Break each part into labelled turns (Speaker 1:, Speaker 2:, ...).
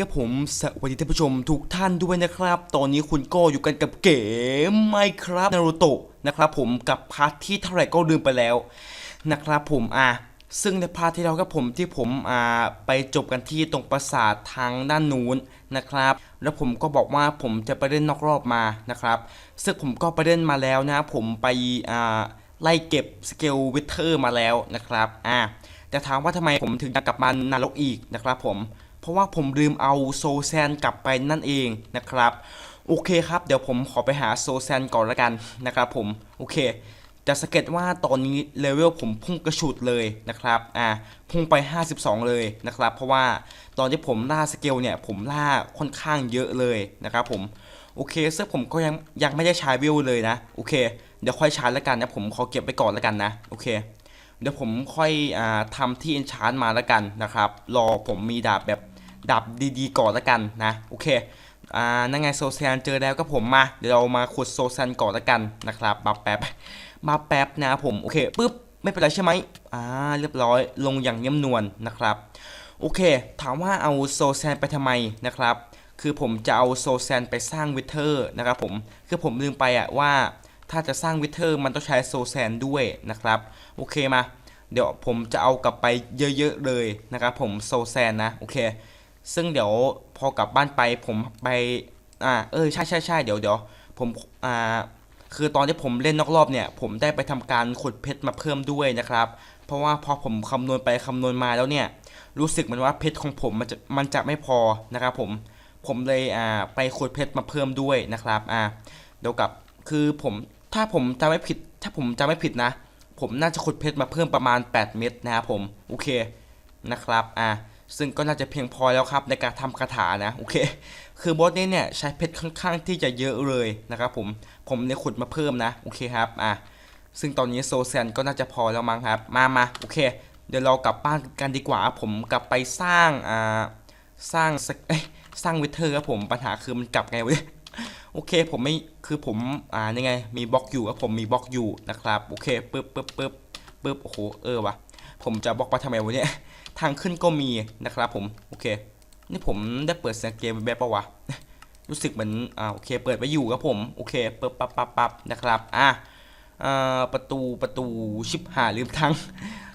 Speaker 1: ครับผมสวัสดีท่านผู้ชมทุกท่านด้วยนะครับ ตอนนี้คุณก็อยู่กันกับเกมไมครับนารูโตะนะครับผมกับพาร์ทที่เท่าไหร่ก็ลืมไปแล้วนะครับผมอะซึ่งในพาร์ทที่เราครับผมที่ผมอ่าไปจบกันที่ตรงปราสาททางด้านนู้นนะครับ แล้วผมก็บอกว่าผมจะไปเล่นนอกรอบมานะครับ ซึ่งผมก็ไปเล่นมาแล้วนะผมไปอ่าไล่เก็บสเกลวิเทอร์มาแล้วนะครับอะแต่ถามว่าทำไมผมถึงกลับมานรกอีกนะครับผม เพราะว่าผมลืมเอาโซแซนกลับไปนั่นเองนะครับ โอเคครับ เดี๋ยวผมขอไปหาโซแซนก่อนละกันนะครับผม โอเคจะสังเกตว่าตอนนี้เลเวลผมพุ่งกระฉุดเลยนะครับ อ่า พุ่งไป 52 เลยนะครับ เพราะว่าตอนที่ผมล่าสเกลเนี่ย ผมล่าค่อนข้างเยอะเลยนะครับผม โอเคซึ่งผมก็ยังยังไม่ได้ใช้วิวเลยนะ โอเค เดี๋ยวค่อยใช้แล้วกันนะ ผมขอเก็บไปก่อนแล้วกันนะ โอเค เดี๋ยวผมค่อยอ่าทำที่เอนชานมาแล้วกันนะครับ รอผมมีดาบแบบ ดาบดีๆ ก่อนล้วกันนะ โอเคอ่านั่นไงโซแซนเจอแล้วก็ผมมาเดี๋ยวเรามาขุดโซแซนก่อนล้วกันนะครับมาแป๊บมาแป๊บนะผมโอเคปุ๊บไม่เป็นไรใช่ไหมอ่าเรียบร้อยลงอย่างเงียบนวลนะครับ โอเค ถามว่าเอาโซแซนไปทำไมนะครับคือผมจะเอาโซแซนไปสร้างวิเทอร์นะครับผม คือผมลืมไปอะว่าถ้าจะสร้างวิเทอร์มันต้องใช้โซแซนด้วยนะครับ โอเคมา เดี๋ยวผมจะเอากลับไปเยอะๆเลยนะครับผมโซแซนนะ โอเค ซึ่งเดี๋ยวพอกลับบ้านไปผมไปอ่าเออใช่ใช่ใช่เดี๋ยวเดี๋ยวผมอ่าคือตอนที่ผมเล่นนอกรอบเนี่ย ผมได้ไปทำการขุดเพชรมาเพิ่มด้วยนะครับ เพราะว่าพอผมคำนวณไปคำนวณมาแล้วเนี่ย รู้สึกเหมือนว่าเพชรของผมมันจะมันจะไม่พอนะครับผมผมเลยอ่าไปขุดเพชรมาเพิ่มด้วยนะครับอ่าเดี๋ยวกับคือผมถ้าผมจำไม่ผิด ถ้าผมจำไม่ผิดนะ ผมน่าจะขุดเพชรมาเพิ่มประมาณ 8 เม็ดนะครับผมโอเคนะครับอ่า ซึ่งก็น่าจะเพียงพอแล้วครับในการทำคาถานะโอเค คือบอสนี้เนี่ยใช้เพชรค่อนข้างที่จะเยอะเลยนะครับผมผมเนี่ยขุดมาเพิ่มนะโอเคครับอ่าซึ่งตอนนี้โซแซนก็น่าจะพอแล้วมั้งครับ มามาโอเค เดี๋ยวเรากลับบ้านกันดีกว่าผมกลับไปสร้างอ่าสร้างสกสร้างวิเทอร์ครับผมปัญหาคือมันกลับไงวะโอเคผมไม่คือผมอ่ายังไง มีบล็อกอยู่ครับผมมีบล็อกอยู่นะครับโอเคปึ๊บปึ๊บปึ๊บปึ๊บโอ้โหเออวะผมจะบล็อกไปทำไมวะเนี่ย ทางขึ้นก็มีนะครับผมโอเค นี่ผมได้เปิดเสียงเกมแบบปะวะรู้สึกเหมือนอ่าโอเค เปิดไว้อยู่ครับผมโอเคปึ๊บปั๊บปั๊บปั๊บนะครับอะอ่าประตูประตูชิบหายลืมทาง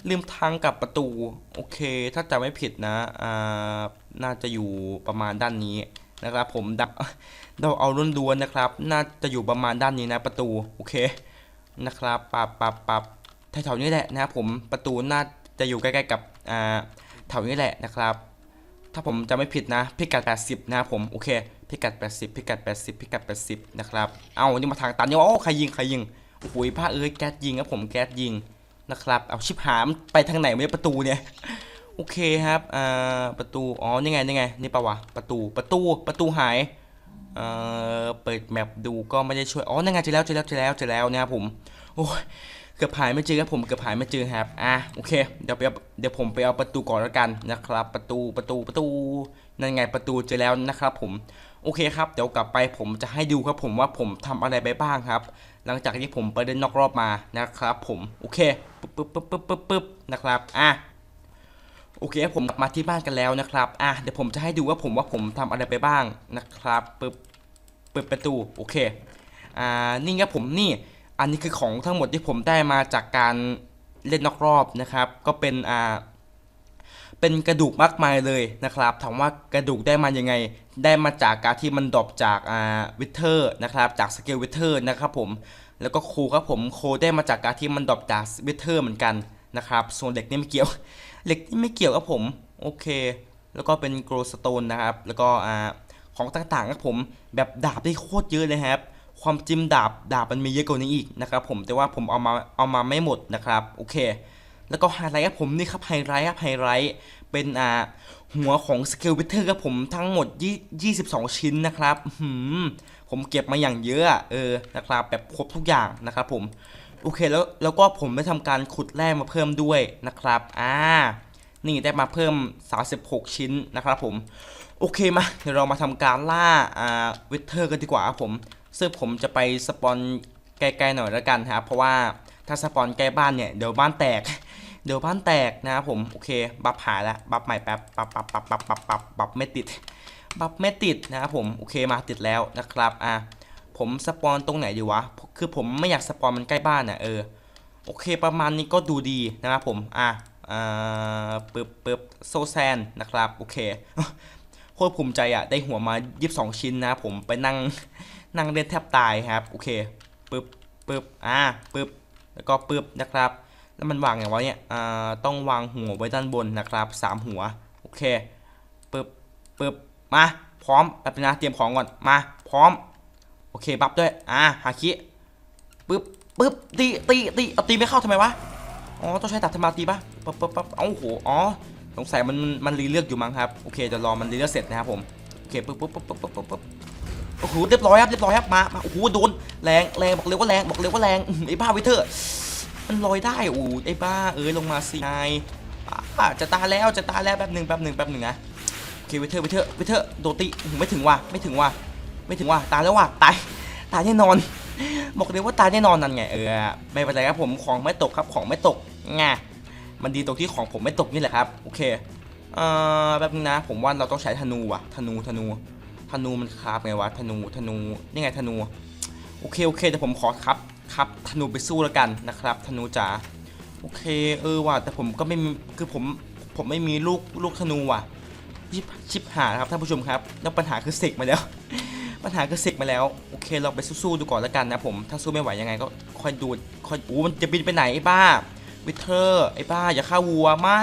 Speaker 1: ลืมทางกับประตูโอเค ถ้าจำไม่ผิดนะอ่าน่าจะอยู่ประมาณด้านนี้นะครับ ผมดับเราเอาล้วนดวนนะครับ น่าจะอยู่ประมาณด้านนี้นะประตูโอเคนะครับปับปับปับแถวๆนี้แหละนะครับผมประตูน่า จะอยู่ใกล้ๆกับอ่าแถวนี้แหละนะครับ ถ้าผมจะไม่ผิดนะ พิกัด 80 นะครับผมโอเค พิกัด 80 พิกัด 80 พิกัด 80 นะครับเอานี่มาทางตันนี่โอ้ใครยิงใครยิงโอ้โหผ้าเอ้ยแก๊สยิงครับผมแก๊สยิงนะครับเอาชิบหามไปทางไหนไม่ประตูเนี่ยโอเคครับอ่าประตูอ๋อนี่ไงนี่ไงนี่ปะวะประตูประตูประตูหายเอ่อเปิดแมปดูก็ไม่ได้ช่วยอ๋อนั่นไงเจอแล้วเจอแล้วเจอแล้วเจอแล้วนะครับผมโอ้ย เกือบหายไม่เจอครับผมเกือบหายไม่เจอครับอะโอเคเดี๋ยวไปเเดี๋ยวผมไปเอาประตูก่อนแล้วกันนะครับ ประตูประตูประตูนั่นไงประตูเจอแล้วนะครับ ผมโอเคครับเดี๋ยวกลับไปผมจะให้ดูครับผมว่าผมทำอะไรไปบ้างครับ หลังจากที่ผมไปเล่นนอกรอบมานะครับ ผมโอเคปึ๊บปึ๊บปึ๊บปึ๊บปึ๊บปึ๊บนะครับอะโอเคผมกลับมาที่บ้านกันแล้วนะครับอะเดี๋ยวผมจะให้ดูว่าผมว่าผมทำอะไรไปบ้างนะครับปึ๊บเปิดประตูโอเคอ่านี่ครับผมนี่ อันนี้คือของทั้งหมดที่ผมได้มาจากการเล่นนอกรอบนะครับ ก็เป็นอ่าเป็นกระดูกมากมายเลยนะครับ ถามว่ากระดูกได้มายังไง ได้มาจากการที่มันดรอปจากอ่าวิเทอร์นะครับ จากสเกลวิเทอร์นะครับผม แล้วก็โคครับผมโคได้มาจากการที่มันดรอปจากวิเทอร์เหมือนกันนะครับ ส่วนเหล็กนี่ไม่เกี่ยว เหล็กนี่ไม่เกี่ยวครับผม โอเค แล้วก็เป็นโกลสโตนนะครับ แล้วก็อ่าของต่างๆครับผม แบบดาบได้โคตรเยอะเลยครับ ความจริงดาบดาบมันมีเยอะกว่านี้อีกนะครับผมแต่ว่าผมเอามาเอามาไม่หมดนะครับโอเค แล้วก็ไฮไลท์ครับผมนี่ครับไฮไลท์ครับไฮไลท์เป็นอ่าหัวของสเกลวิเทอร์ครับผมทั้งหมดยี่22ชิ้นนะครับหืมผมเก็บมาอย่างเยอะเออนะครับแบบครบทุกอย่างนะครับผมโอเคแล้วแล้วก็ผมได้ทำการขุดแร่มาเพิ่มด้วยนะครับอ่านี่ได้มาเพิ่ม 36 ชิ้นนะครับผม โอเคมา เดี๋ยวเรามาทำการล่าอ่าวิเทอร์กันดีกว่าครับผม ซึ่งผมจะไปสปอนไกลๆหน่อยแล้วกันครับเพราะว่าถ้าสปอนใกล้บ้านเนี่ยเดี๋ยวบ้านแตก เดี๋ยวบ้านแตกนะครับผมโอเคบัฟหายแล้วบัฟใหม่แป๊บปับปับปับปับปับปับปับไม่ติดบัฟไม่ติดนะครับผมโอเคมาติดแล้วนะครับอะผมสปอนตรงไหนดีวะคือผมไม่อยากสปอนมันใกล้บ้านน่ะเออโอเคประมาณนี้ก็ดูดีนะครับผมอะอ่าปึ๊บปึ๊บโซแซนนะครับโอเคโคตรภูมิใจอะได้หัวมา 22 ชิ้นนะผมไปนั่ง นั่งเล่นแทบตายครับโอเคปึ๊บปึ๊บอ่าปึ๊บแล้วก็ปึ๊บนะครับแล้วมันวางไงวะเนี่ยอ่าต้องวางหัวไว้ด้านบนนะครับสามหัวโอเคปึ๊บปึ๊บมาพร้อมแป๊บนะเตรียมของก่อนมาพร้อมโอเคบัฟด้วยอ่าฮาคิปึ๊บปึ๊บตีตีตีเอาตีไม่เข้าทำไมวะอ๋อต้องใช้ตัดธรรมาตีปะปั๊บปั๊บปั๊บเอ้าโหอ๋อสงสัยมันมันรีเลือกอยู่มั้งครับโอเคเดี๋ยวรอมันรีเลือกเสร็จนะครับผมโอเคปึ๊บปึ๊บปึ๊บปึ๊บปึ๊บปึ๊บ โอ้โหเรียบร้อยครับเรียบร้อยครับมามาโอ้โหโดนแรงแรงบอกเลยว่าแรงบอกเลยว่าแรงอื้อหือไอ้บ้าวิเทอร์มันลอยได้โอ้โหไอ้บ้าเอ้ยลงมาสินายจะตายแล้วจะตายแล้วแป๊บหนึ่งแป๊บหนึ่งแป๊บหนึ่งนะโอเควิเทอร์วิเทอร์วิเทอร์โดตีอื้อหือไม่ถึงว่ะไม่ถึงว่ะไม่ถึงว่ะตายแล้วว่ะตายตายแน่นอน บอกเลยว่าตายแน่นอนนั่นไงเออไม่เป็นไรครับผมของไม่ตกครับของไม่ตกไงมันดีตรงที่ของผมไม่ตกนี่แหละครับโอเคเอ่อแป๊บนึงนะ ผมว่าเราต้องใช้ธนูว่ะธนูธนู ธนูมันคราบไงวะธนูธนูนี่ไงธนู โอเคโอเคแต่ผมขอครับครับธนูไปสู้แล้วกันนะครับ ธนูจ๋าโอเคเออว่ะแต่ผมก็ไม่มีคือผมผมไม่มีลูกลูกธนูว่ะชิบชิบหายครับท่านผู้ชมครับแล้วปัญหาคือเสกมาแล้ว ปัญหาคือเสกมาแล้วโอเคเราไปสู้ๆดูก่อนแล้วกันนะผมถ้าสู้ไม่ไหวยังไงก็คอยดูคอยอู้มันจะบินไปไหนไอ้บ้าวิเทอร์ไอ้บ้าอย่าฆ่าวัวไม่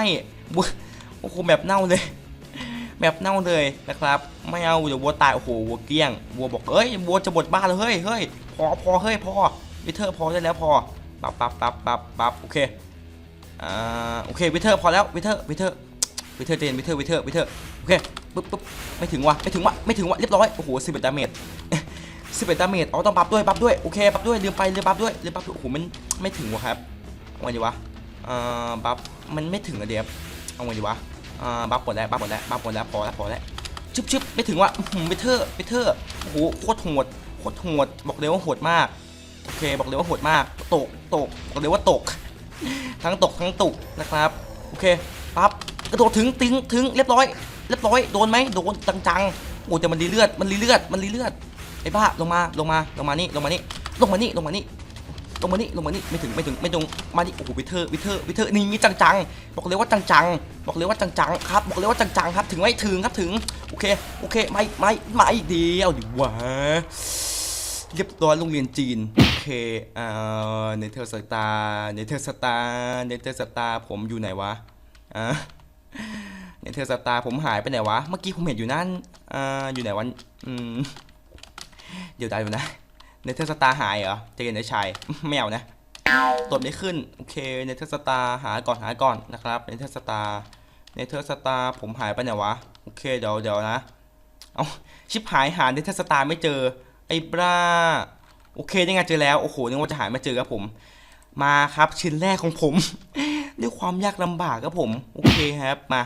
Speaker 1: โอ้โหแบบเน่าเลย แบบเน่าเลยนะครับไม่เอาเดี๋ยววัวตายโอ้โหวัวเกลี้ยงวัวบอกเอ้ยวัวจะหมดบ้านแล้วเฮ้ยเฮ้ยพอพอเฮ้ยพอวิเทอร์พอได้แล้วพอปับปับปับปับปับโอเคอ่าโอเควิเทอร์พอแล้ววิเทอร์วิเทอร์วิเทอร์เจนวิเทอร์วิเทอร์วิเทอร์โอเคปึ๊บปึ๊บไม่ถึงว่ะไม่ถึงว่ะไม่ถึงว่ะเรียบร้อยโอ้โหสิบเอ็ดดาเมจสิบเอ็ดดาเมจอ๋อต้องบัฟด้วยบัฟด้วยโอเคบัฟด้วยลืมไปลืมบัฟด้วยลืมบัฟด้วยโอ้โหมันไม่ถึงว่ะครับเอาไงดีวะอ่อบัฟมันไม่ถึงอะเดียบเอาไงดีวะ อ่อบัฟหมดแล้วบัฟหมดแล้วบัฟหมดแล้วพอแล้วพอแล้วชึบชึบไม่ถึงว่ะไปเทอร์ไปเทอร์โอ้โหโคตรโหดโคตรโหดบอกเลยว่าโหดมากโอเคบอกเลยว่าโหดมากตกตกบอกเลยว่าตก ทั้งตกทั้งตุกนะครับโอเคปั๊บกระโดดถึงถึงถึงเรียบร้อยเรียบร้อยโดนไหมโดนจังๆโอ้แต่มันรีเลือดมันรีเลือดมันรีเลือดไอ้บ้าลงมาลงมาลงมานี่ลงมานี่ลงมานี่ลงมานี่ ลงมานี่ลงมานี่ไม่ถึงไม่ถึงไม่ตรงมานี่โอ้โหวิเทอร์วิเทอร์วิเทอร์นี่จังๆบอกเลยว่าจังๆบอกเลยว่าจังๆครับบอกเลยว่าจังๆครับถึงไม่ถึงครับถึงโอเคโอเคไม่ไม่ไม่เดียวดิวะเรียบร้อยโรงเรียนจีนโอเคเอ่อเนเธอร์สตาร์เนเธอร์สตาร์เนเธอร์สตาร์ผมอยู่ไหนวะอะเนเธอร์สตาร์ผมหายไปไหนวะเมื่อกี้ผมเห็นอยู่นั่นอ่าอยู่ไหนวะอืมเดี๋ยวได้อยู่นะ เนเธอร์สตาร์หายเหรอใจเย็นชายไม่เอานะตรวจไม่ขึ้น โอเคเนเธอร์สตาร์หาก่อนหาก่อนนะครับเนเธอร์สตาร์เนเธอร์สตาร์ผมหายไปไหนวะ โอเคเดี๋ยวเดี๋ยวนะ เอาชิปหายหาเนเธอร์สตาร์ไม่เจอ ไอ้บ้าโอเคได้ไงเจอแล้ว โอ้โหนึกว่าจะหายไม่เจอครับผม มาครับชิ้นแรกของผม ด้วยความยากลำบากครับผม โอเคครับมา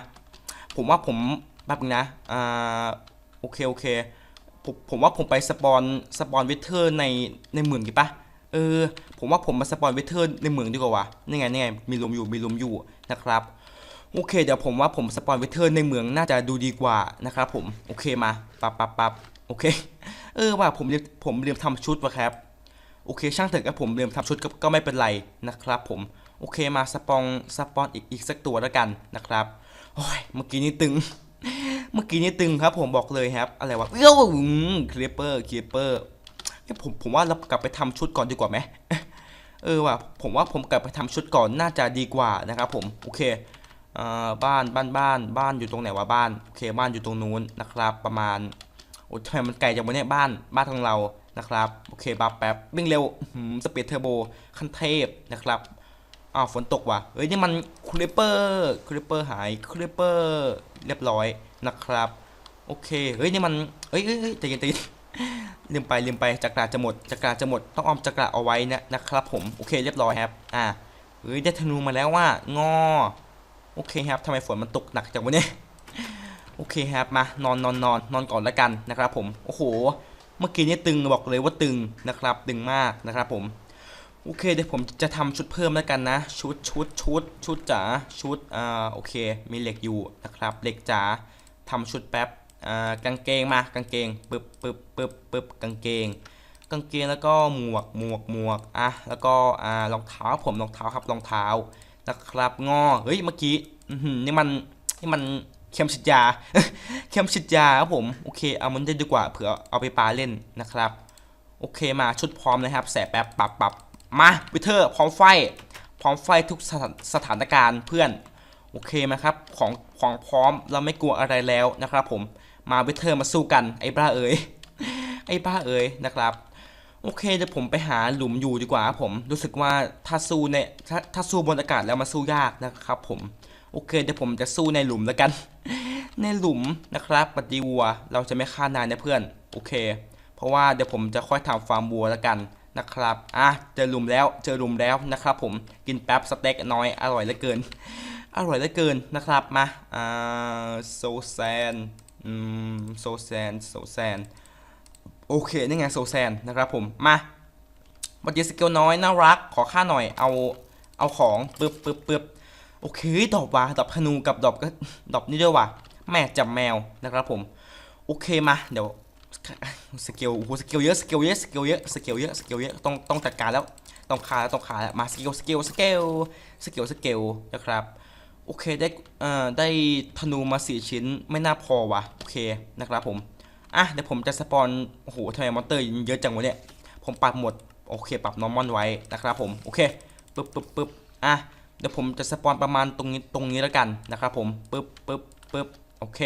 Speaker 1: ผมว่าผมแป๊บนึงนะอ่าโอเคโอเค ผมผมว่าผมไปสปอนสปอนวิเทอร์ในในเมืองดีปะเออ ผมว่าผมมาสปอนวิเทอร์ในเมืองดีกว่าวะนี่ไงนี่ไงมีลมอยู่มีลมอยู่นะครับโอเคเดี๋ยวผมว่าผมสปอนวิเทอร์ในเมืองน่าจะดูดีกว่านะครับผมโอเคมาปับปับปับโอเค เออว่าผมลืมผมลืมทำชุดวะครับโอเค ช่างเถอะครับผมลืมทำชุดก็ก็ไม่เป็นไรนะครับผมโอเคมาสปอนสปอนอีกอีกสักตัวแล้วกันนะครับโอ้ยเมื่อกี้นี้ตึง เมื่อกี้นี้ตึงครับผมบอกเลยครับ อะไรวะเอ้าคลิปเปอร์คลิปเปอร์ผมผมว่าเรากลับไปทำชุดก่อนดีกว่าไหมเออว่ะผมว่าผมกลับไปทำชุดก่อนน่าจะดีกว่านะครับผมโอเคเอ่อบ้านบ้านบ้านบ้านอยู่ตรงไหนวะบ้านโอเคบ้านอยู่ตรงนู้นนะครับ ประมาณโอ้ทำไมมันไกลจังวะเนี่ยบ้านบ้านของเรานะครับโอเคบัฟแป๊บวิ่งเร็วสปีดเทอร์โบขั้นเทพนะครับอ้าวฝนตกว่ะเฮ้ยนี่มันคลิปเปอร์คลิปเปอร์หายคลิปเปอร์ เรียบร้อยนะครับ โอเค เฮ้ยนี่มันเฮ้ยเฮ้ยใจเย็นใจเย็นลืมไปลืมไปจักราจะหมดจักราจะหมดต้องออมจักราเอาไว้นะนะครับ ผมโอเคเรียบร้อยครับอ่าเฮ้ยได้ธนูมาแล้วว่างอโอเคครับทำไมฝนมันตกหนักจังวะเนี่ยโอเคครับมานอนนอนนอนนอนก่อนแล้วกันนะครับ ผมโอ้โห เมื่อกี้นี่ตึงบอกเลยว่าตึงนะครับ ตึงมากนะครับ ผม โอเคเดี๋ยวผมจะทำชุดเพิ่มแล้วกันนะ ชุดชุดชุดชุดจ๋าชุดอ่าโอเค มีเหล็กอยู่นะครับเหล็กจ๋าทำชุดแป๊บอ่ากางเกงมากางเกงปึ๊บปึ๊บปึ๊บปึ๊บกางเกง กางเกงแล้วก็หมวกหมวกหมวกอะแล้วก็อ่ารองเท้าผมรองเท้าครับรองเท้านะครับงอเฮ้ยเมื่อกี้นี่มันนี่มันเข็มฉีดยาเข็มฉีดยาครับผมโอเคเอามันได้ดีกว่าเผื่อเอาไปปาเล่นนะครับ โอเคมาชุดพร้อมเลยครับแสบแป๊บปรับปรับ มาวิเทอร์พร้อมไฟ พร้อมไฟทุกสถานสถานการณ์เพื่อน โอเคไหมครับ ของของพร้อมเราไม่กลัวอะไรแล้วนะครับ ผมมาวิเทอร์มาสู้กันไอ้บ้าเอ๋ยไอ้บ้าเอ๋ยนะครับโอเคเดี๋ยวผมไปหาหลุมอยู่ดีกว่าครับผมรู้สึกว่าถ้าสู้ในถ้าถ้าสู้บนอากาศแล้วมาสู้ยากนะครับ ผมโอเคเดี๋ยวผมจะสู้ในหลุมแล้วกัน ในหลุมนะครับปฏิวัวเราจะไม่ฆ่านายนะเพื่อนโอเค เพราะว่าเดี๋ยวผมจะค่อยทำฟาร์มวัวแล้วกัน นะครับ อะ เจอหลุมแล้ว เจอหลุมแล้วนะครับผม กินแป๊บสเต็กน้อย อร่อยเหลือเกิน อร่อยเหลือเกินนะครับ มา อ่า โซแซน อืม โซแซน โซแซน โอเค นี่ไงโซแซนนะครับผม มาบัตรสกิลน้อย น่ารัก ขอค่าหน่อย เอา เอาของปึ๊บปึ๊บปึ๊บโอเค ดอกว่ะดอกธนูกับดอกก็ดอกนี่ด้วยว่ะ แม่จับแมวนะครับผม โอเคมา เดี๋ยว สกิลโอ้โหสกิลเยอะสกิลเยอะสกิลเยอะสกิลเยอะสกิลเยอะต้องต้องจัดการแล้วต้องคาแล้วต้องคาแล้วมาสกิลสกิลสกิลสกิลสกิลนะครับโอเคได้เอ่อได้ธนูมาสี่ชิ้นไม่น่าพอวะโอเคนะครับผมอะเดี๋ยวผมจะสปอนโอ้โหทำไมมอนเตอร์เยอะจังวะเนี่ยผมปรับหมดโอเคปรับนอร์มอนไว้นะครับผมโอเคปึ๊บปึ๊บปึ๊บอะเดี๋ยวผมจะสปอนประมาณตรงนี้ตรงนี้แล้วกันนะครับผมปึ๊บปึ๊บปึ๊บโอเค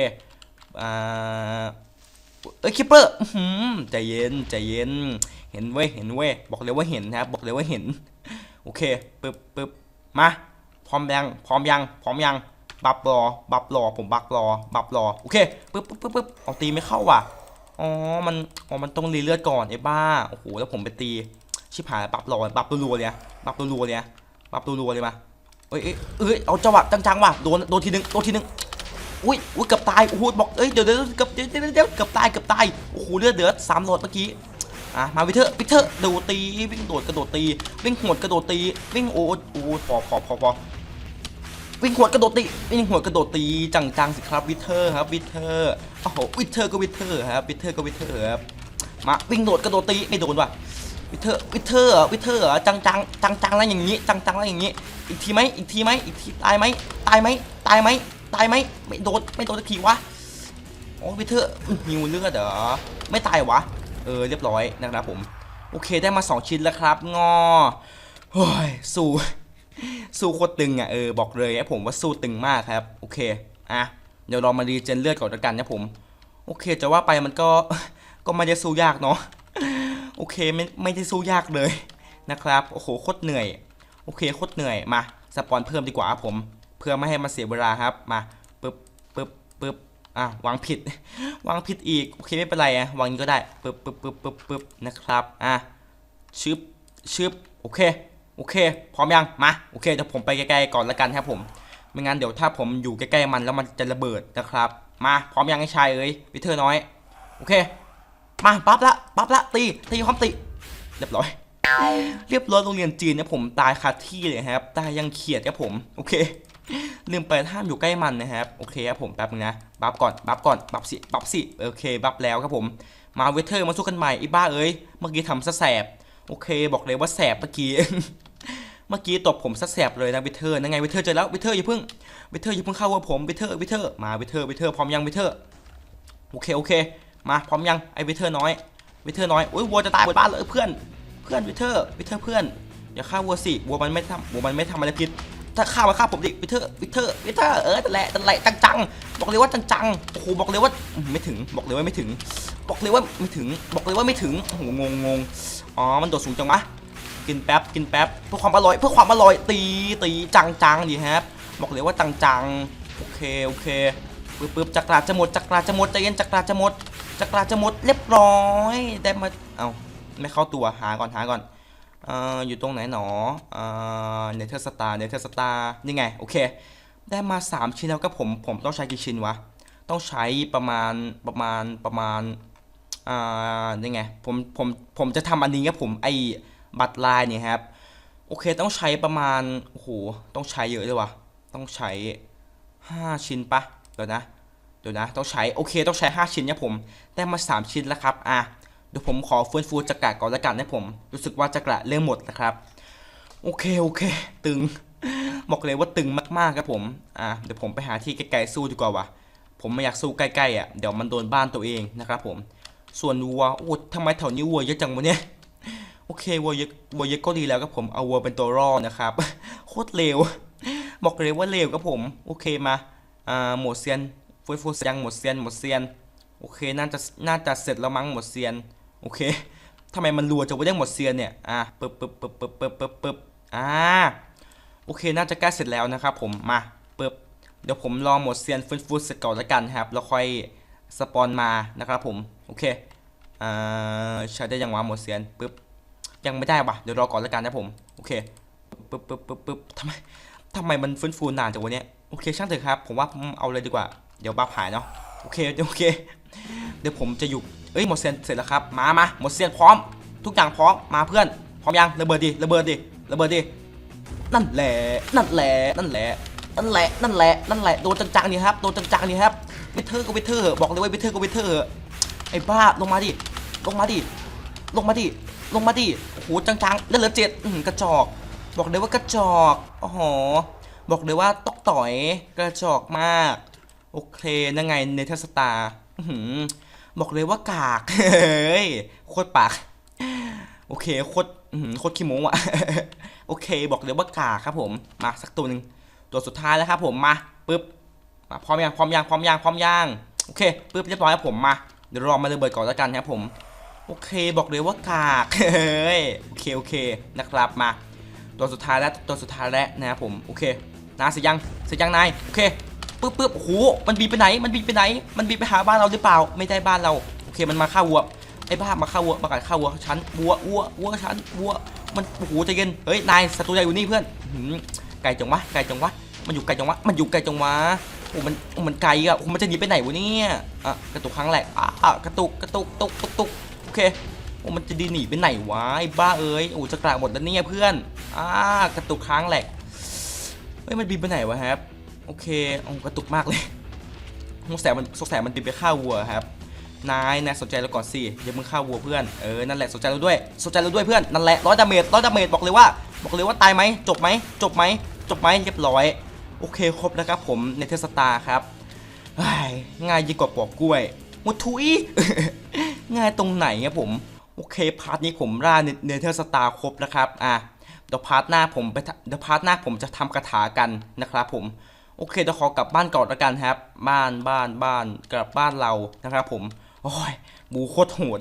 Speaker 1: อ่า เอ้ยคิปเปอร์อื้อใจเย็นใจเย็น เห็นเว้ยเห็นเว้ยบอกเลยว่าเห็นนะครับบอกเลยว่าเห็น โอเคปึ๊บปึ๊บมาพร้อมยังพร้อมยังพร้อมยังบับรอบับรอผมบักรอบับรอโอเคปึ๊บปึ๊บปึ๊บปึ๊บเอาตีไม่เข้าว่ะอ๋อมันอ๋อมันต้องรีเลือดก่อนไอ้บ้าโอ้โหแล้วผมไปตีชิบหายบับรอบับรัวๆเลยบับรัวๆเลยบับรัวๆเลยมั้ยเอ้ยเอ้ยเอาจังหวะจังๆว่ะโดนโดนทีนึงโดนทีนึง อุ้ยอุ้ยเกือบตายโอ้โหบอกเอ้ยเดี๋ยวเดี๋ยวเกือบเดี๋ยวเดี๋ยวเกือบตายเกือบตายโอ้โหเลือดเดือดสามหลอดเมื่อกี้อะมาวิเทอร์วิเทอร์โดดตีวิ่งโดดกระโดดตีวิ่งหวดกระโดดตีวิ่งโอ้โอ้พอพอพอพอวิ่งหวดกระโดดตีวิ่งหวดกระโดดตีจังๆสิครับวิเทอร์ครับวิเทอร์โอ้โหวิเทอร์ก็วิเทอร์ครับวิเทอร์ก็วิเทอร์ครับมาวิ่งโดดกระโดดตีไม่โดนว่ะวิเทอร์วิเทอร์วิเทอร์จังจังจังจังแล้วอย่างนี้ จังจังแล้วอย่างนี้ อีกทีไหมอีกทีไหมอีกทีตายไหมตายไหมตายไหม ตายไหมไม่โดนไม่โดนสักทีวะโอ้วิเทอร์หิวเลือดเหรอไม่ตายวะเออเรียบร้อยนะครับผมโอเคได้มาสองชิ้นแล้วครับงอเฮ้ยสู้สู้โคตรตึงอะเออบอกเลยไอ้ผมว่าสู้ตึงมากครับโอเคอะเดี๋ยวเรามารีเจนเลือดก่อนละกันนะผม โอเคจะว่าไปมันก็ก็ไม่ได้สู้ยากเนาะโอเคไม่ไม่ได้สู้ยากเลยนะครับโอ้โหโคตรเหนื่อย โอเคโคตรเหนื่อยมาสปอนเพิ่มดีกว่าผม พื่อไม่ให้มาเสียเวลาครับมาปึ๊บปึ๊บปึ๊บอะวางผิด วางผิดอีกโอเคไม่เป็นไรอะวางนี้ก็ได้ปึ๊บปึ๊บปึ๊บปึ๊บปึ๊บนะครับอะชึบชึบโอเคโอเค พร้อมยังมาโอเคเดี๋ยวผมไปใกล้ๆก่อนละกันครับผมไม่งั้นเดี๋ยวถ้าผมอยู่ใกล้ๆมันแล้วมันจะระเบิดนะครับ มาพร้อมยังไอ้ชายเอ้ยวิเทอร์น้อยโอเค มาปั๊บละปั๊บละตีตีความตีเรียบร้อย เรียบร้อยโรงเรียนจีนเนี่ยผมตายคาที่เลยครับตายยังเขียดครับผมโอเค ลืมไปห้ามอยู่ใกล้มันนะครับโอเคครับผมแป๊บนึงนะบัฟก่อนบัฟก่อนบัฟสิบัฟสิโอเคบัฟแล้วครับผมมาเวเทอร์มาสู้กันใหม่อ้บ้าเอ้ยเมื่อกี้ทำซะแสบโอเค บอกเลยว่าแสบเมื่อกี้เมื่อกี้ตบผมซะแสบเลยนะเวเทอร์นั่นไงเวเทอร์เจอแล้วเวเทอร์อย่าเพิ่งเวเทอร์อย่าเพิ่งเข้าว่าผมเวเทอร์เวเทอร์มาเวเทอร์เวเทอร์พร้อมยังเวเทอร์โอเคโอเค มาพร้อมยังไอ้วิเทอร์น้อยเวเทอร์น้อยโอ้ยวัวจะตายบนบ้านเลยเพื่อนเพื่อนเวเทอร์เวเทอร์เพื่อนอย่าฆ่าวัวสิวัวมันไม่ทำวัวมันไม่ทำอะไรผิด ถ้าฆ่ามาฆ่าผมดิวิเทอร์วิเทอร์วิเทอร์เออแต่แหละแต่แหละจังๆบอกเลยว่าจังๆโอ้โหบอกเลยว่าไม่ถึงบอกเลยว่าไม่ถึง บอกเลยว่าไม่ถึงบอกเลยว่าไม่ถึงโอ้โหงงงงอ๋อมันโดดสูงจังวะกินแป๊บกินแป๊บเพื่อความอร่อยเพื่อความอร่อยตีตีจังจังดีครับบอกเลยว่าจังจังโอเคโอเคปึ๊บปึ๊บจักราจะหมดจักราจะหมดใจเย็นจักราจะหมดจักราจะหมดเรียบร้อยได้มาเอาไม่เข้าตัวหาก่อนหาก่อน อยู่ตรงไหนหนอเนเธอร์สตาร์เนเธอร์สตาร์นี่ไง โอเค ได้มา 3 ชิ้นแล้วก็ผมผมต้องใช้กี่ชิ้นวะ ต้องใช้ประมาณประมาณประมาณอ่านี่ไงผมผมผมจะทำอันนี้ครับผมไอบัตรลายเนี่ยครับ โอเคต้องใช้ประมาณโอ้โหต้องใช้เยอะเลยวะต้องใช้ 5 ชิ้นปะเดี๋ยวนะเดี๋ยวนะต้องใช้โอเคต้องใช้ 5 ชิ้นเนี่ยผมได้มา 3 ชิ้นแล้วครับอะ ดี๋ยวผมขอฟื้นฟูจักระก่อนละกันนะผม รู้สึกว่าจักระเริ่มหมดนะครับ โอเคโอเค ตึง บอกเลยว่าตึงมากๆครับผม อะเดี๋ยวผมไปหาที่ไกลๆสู้ดีกว่าว่ะผมไม่อยากสู้ใกล้ๆอะ เดี๋ยวมันโดนบ้านตัวเองนะครับผม ส่วนวัวโอ้ทำไมแถวนี้วัวเยอะจังวะเนี่ย โอเควัวเยอะวัวเยอะก็ดีแล้วครับผม เอาวัวเป็นตัวรอดนะครับ โคตรเร็วบอกเลยว่าเร็วครับผม โอเคมา อ่า หมดเซียนฟูฟูเซียงหมดเซียนหมดเซียน โอเค น่าจะ น่าจะเสร็จแล้วมั้งหมดเซียน โอเคทำไมมันรัวจะว่าได้หมดเซียนเนี่ย อะปึ๊บปึ๊บปึ๊บปึ๊บปึ๊บปึ๊บปึ๊บอ่า โอเค น่าจะใกล้เสร็จแล้วนะครับผม มาปึ๊บ เดี๋ยวผมรอหมดเซียนฟื้นฟูเสร็จก่อนแล้วกันครับ แล้วค่อยสปอนมานะครับผม โอเค อ่าใช้ได้ยังวะหมดเซียนปึ๊บ ยังไม่ได้ปะเดี๋ยวรอก่อนแล้วกันนะผม โอเคปึ๊บปึ๊บปึ๊บปึ๊บทำไมทำไมมันฟื้นฟูนานจังวะเนี้ยโอเค ช่างเถอะครับ ผมว่าผมเอาเลยดีกว่า เดี๋ยวบ้าหายเนาะ โอเค โอเค เดี๋ยวผมจะอยู่เอ้ยหมดเซียนเสร็จแล้วครับมามาหมดเซียนพร้อม ทุกอย่างพร้อมมาเพื่อน พร้อมยังระเบิดดิระเบิดดิระเบิดดินั่นแหละนั่นแหละนั่นแหละนั่นแหละนั่นแหละนั่นแหละโดนจังๆนี่ครับโดนจังๆนี่ครับเวทเทอร์ก็เวทเทอร์บอกเลยว่าเวทเทอร์ก็เวทเทอร์ไอ้บ้าลงมาดิลงมาดิลงมาดิลงมาดิโอ้โหจังๆเลือดเหลือเจ็ดอื้อหือกระจอก บอกเลยว่ากระจอกโอ้โหบอกเลยว่าตอกต่อยกระจอกมาก โอเคนั่นไงเนเธอร์สตาร์ บอกเลยว่ากากเฮ้ยโคตรปาก โอเคโคตรโคตรขี้โม้อะโอเค บอกเลยว่ากากครับ ผมมาสักตัวหนึ่งตัวสุดท้ายแล้วครับ ผมมาปึ๊บมาพร้อมยังพร้อมยังพร้อมยังพร้อมยังโอเคปึ๊บเรียบร้อยครับผมมาเดี๋ยวรอมาระเบิดก่อนแล้วกันครับผม โอเคบอกเลยว่ากากเฮ้ยโอเคโอเคนะครับมา ตัวสุดท้ายแล้วตัวสุดท้ายแล้วนะครับผมโอเคนาเสร็จยังเสร็จยังนายโอเค ปึ๊บปึ๊บโอ้โหมันบินไปไหน มันบินไปไหน มันบินไปหาบ้านเราหรือเปล่า ไม่ได้บ้านเรา โอเค มันมาฆ่าวัว ไอ้บ้ามาฆ่าวัวมากัดฆ่าวัวฉันวัววัววัวฉันวัว มันโอ้โหใจเย็น เฮ้ย นายศัตรูใหญ่อยู่นี่เพื่อนหืมไกลจังวะ ไกลจังวะ มันอยู่ไกลจังวะ มันอยู่ไกลจังวะโอ้มันมันไกลอะโอ้มันจะหนีไปไหนวะเนี่ย อะ กระตุกครั้งแรกอะกระตุก กระตุกตุกตุกตุกโอเคโอ้มันจะดีหนีไปไหนวะไอ้บ้าเอ้ย โอ้จะกลากหมดแล้วเนี่ยเพื่อน อ่ากระตุกค้างแหลกเฮ้ย มันบินไปไหนวะครับ โอเคอ้กระตุกมากเลยสงสัยมันสงสัยมันบินไปฆ่าวัวครับ นายนายสนใจเราก่อนสิอย่ามึงฆ่าวัวเพื่อน เออ นั่นแหละสนใจเราด้วย สนใจเราด้วยเพื่อน นั่นแหละร้อยดาเมจร้อยดาเมจบอกเลยว่า บอกเลยว่าตายไหม จบไหม จบไหม จบไหมเรียบร้อย โอเคครบแล้วครับผมในเทสตาร์ครับเฮ้ง่ายยิ่งกว่าปอกกล้วยมดทุยง่ายตรงไหนครับผม โอเคพาร์ทนี้ผมร่าเนเธอร์สตาร์ครบนะครับ อะเดี๋ยวพาร์ทหน้าผมไปเดี๋ยวพาร์ทหน้าผมจะทำคาถากันนะครับผม โอเคเดี๋ยวขอกลับบ้านก่อนล้วกันครับ บ้านบ้านบ้านกลับบ้านเรานะครับผมโอ้ยบูโคตรโหด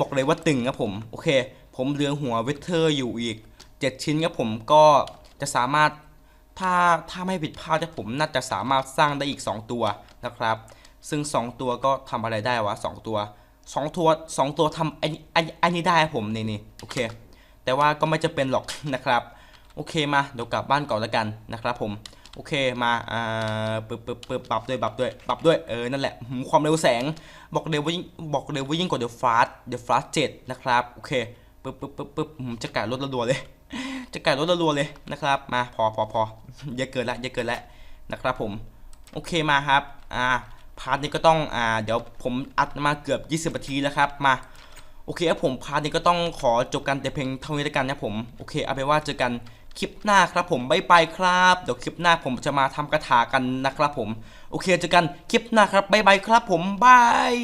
Speaker 1: บอกเลยว่าตึงครับผม โอเค ผมเลือหัวเวทเทอร์อยู่อีก 7 ชิ้นครับผมก็จะสามารถถ้าถ้าไม่ผิดพลาดเนี่ยผมน่าจะสามารถสร้างได้อีก 2 ตัวนะครับ ซึ่ง 2 ตัวก็ทำอะไรได้วะ 2 ตัว 2 ตัว 2 ตัวทำไอ้นี่ไอ้ไอ้นี่ได้ผมนี่นี่โอเค แต่ว่าก็ไม่จะเป็นหรอกนะครับ โอเคมาเดี๋ยวกลับบ้านก่อนแล้วกันนะครับผม โอเคมาอ่าปึ๊บปึบปึบปรับด้วยปรับด้วยปรับด้วยเออนั่นแหละหืมความเร็วแสงบอกเร็วว่ายิ่งบอกเร็วว่ายิ่งกว่าเดอะฟาสเดอะฟาสเจ็ดนะครับโอเคปึบปึ๊บปึบปึบจะกลายรถรัวๆเลยจะกลายรถรัวๆเลยนะครับมาพอพอพอเยอะเกินละเยอะเกินละนะครับผมโอเคมาครับอ่าพาร์ทนี้ก็ต้องอ่าเดี๋ยวผมอัดมาเกือบ 20นาทีแล้วครับมาโอเคครับผมพาร์ทนี้ก็ต้องขอจบกันแต่เพียงเท่านี้แล้วกันนะผมโอเคเอาเป็นว่าเจอกัน คลิปหน้าครับผมบายบายครับ เดี๋ยวคลิปหน้าผมจะมาทำกระถากันนะครับผม โอเคเจอกันคลิปหน้าครับบายบายครับผมบาย